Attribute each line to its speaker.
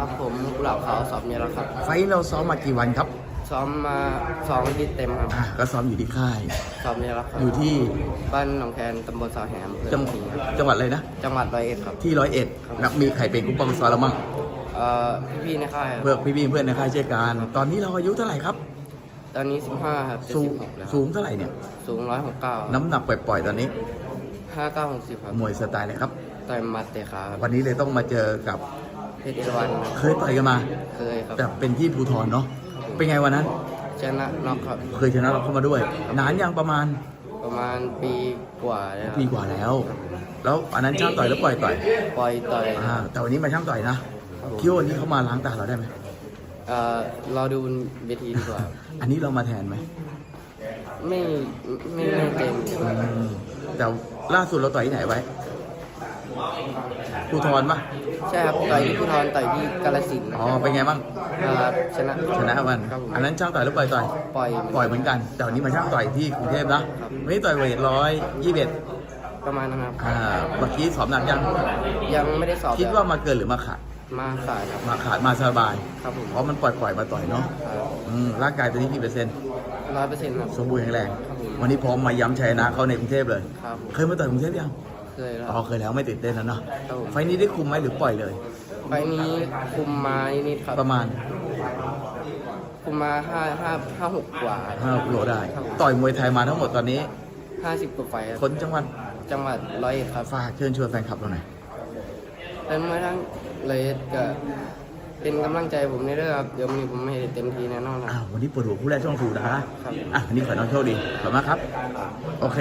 Speaker 1: ครับผมกุหลาบขาวสอบเนี่ยแล้วครับ
Speaker 2: ไฟท์เราซ้อมมากี่วันครับ
Speaker 1: ซ้อมมาสองอาทิตย์เต็มครับ
Speaker 2: อ่าก็ซ้อมอยู่ที่ค่าย
Speaker 1: สอบเนี่ยแล้วครับ
Speaker 2: อยู่ที่
Speaker 1: บ้านหนองแคนตำบลสาวแหมอำเภอ
Speaker 2: จัง
Speaker 1: สิงห์ครับ
Speaker 2: จังหวัดอะไรนะ
Speaker 1: จังหวัดร้อยเอ็ดครับ
Speaker 2: ที่ร้อยเอ็ดแล้วมีใครเป็นกุ้งปองซอยเรามั่ง
Speaker 1: เอ่อพี่ๆในค่ายครับ
Speaker 2: เพื่อพี่ๆเพื่อนในค่ายเช่นกันตอนนี้เราอายุเท่าไหร่ครับ
Speaker 1: ตอนนี้สิบห้าครับจะ
Speaker 2: สู
Speaker 1: สิ
Speaker 2: ง
Speaker 1: บหกแล้ว
Speaker 2: สูงเท่าไหร่เนี่ย
Speaker 1: สูงร้อยหกเก้า
Speaker 2: น้ำหนักปล่อยๆตอนนี้
Speaker 1: ห้าเก้าหกสิบครับ
Speaker 2: มวยสไตล์อะไรครับ
Speaker 1: ต่อยหมัดเตะขาครับ
Speaker 2: วันนี้เลยต้องมาเจอกับ
Speaker 1: เพ ชรเอราวันครับ
Speaker 2: เคยต่อยกันมา
Speaker 1: เคยครับ
Speaker 2: แต่เป็นที่ภูทรเนาะ เป็นไงวันนั้น
Speaker 1: ชนะน็อกครับ
Speaker 2: เคยชนะเราเข้ามาด้วย นานยังประมาณ
Speaker 1: ประมาณปีกว่าแล้ว
Speaker 2: ปีกว่าแล้ว แล้วอันนั้นช่างต่อยแล้วปล่อยต่อย
Speaker 1: ปล่อยต่อย
Speaker 2: อ่าแต่วันนี้มาช่างต่อยนะคิดว่าวันนี้เขามาล้างตาเราได้ไหม
Speaker 1: เอ่อรอดูบนเวทีดีกว่า
Speaker 2: อันนี้เรามาแทนไหม
Speaker 1: ไม่ไม่ไม่เต็ม
Speaker 2: อืมแต่ล่าสุดเราต่อยที่ไหนไว้ ภูทรปะ
Speaker 1: ใช่ครับต่อยที่พุทธรต่อยที่กาลสินธุ์
Speaker 2: อ๋อเป็นไงบ้าง
Speaker 1: เอ่อชนะ
Speaker 2: ชนะมัน
Speaker 1: ครับผม
Speaker 2: อันนั้นช่างต่อยแล้วปล่อยต่อย
Speaker 1: ปล่อย
Speaker 2: ปล่อยเหมือนกัน แต่วันนี้มาช่างต่อยที่กรุงเทพนะครับวันนี้ต่อยเวทร้อยยี่สิบเอ็ด
Speaker 1: ประมาณนั้นครับ
Speaker 2: อ่าเมื่อกี้สอบหนักยัง
Speaker 1: ยังไม่ได้สอบ
Speaker 2: คิดว่ามาเกินหรือมาขาด
Speaker 1: มาขายครับ
Speaker 2: มาขาดมาสบาย
Speaker 1: ครับผม
Speaker 2: เพราะมันปล่อยปล่อยมาต่อยเนาะอืมร่างกายตอนนี้กี่เปอร์เซ็นต์
Speaker 1: ร้อยเปอร์เซ็นต์ครับ
Speaker 2: สมบูรณ์แข็งแรง
Speaker 1: ครับผม
Speaker 2: วันนี้พร้อมมาย้ำชัยชนะเขาในกรุงเทพเลย
Speaker 1: ครับ
Speaker 2: เคยมาต่อยกรุงเทพยัง
Speaker 1: เคยแล้ว
Speaker 2: อ๋อเคยแล้วไม่ตื่นเต้นแล้วเนาะ
Speaker 1: ครับผม
Speaker 2: ไฟล์นี้ได้คุมไหมหรือปล่อยเลย
Speaker 1: ไฟล์นี้คุมมานิดๆครับ
Speaker 2: ประมาณ
Speaker 1: คุมมาห้าห้าห้าหกกว่า
Speaker 2: 5กิโลได้
Speaker 1: ครับผม
Speaker 2: ต่อยมวยไทยมาทั้งหมดตอนนี้
Speaker 1: ห้าสิบกว่าไฟล์ครับ
Speaker 2: คนจังหวัด
Speaker 1: จังหวัดร้อยเอ็ดครับ
Speaker 2: ฝากเชิญชวนแฟนคลับเราหน่อย
Speaker 1: เป็นมาทั้งเลยก็เป็นกำลังใจผมในเรื่องครับเดี๋ยวมีผมให้เต็มที่แน่นอนครับ
Speaker 2: อ้าววันนี้ปวดหัวคู่แรกช่องถูกนะอะวันนี้ขอให้น้องโชคดีขอบคุณมากครับ โอเค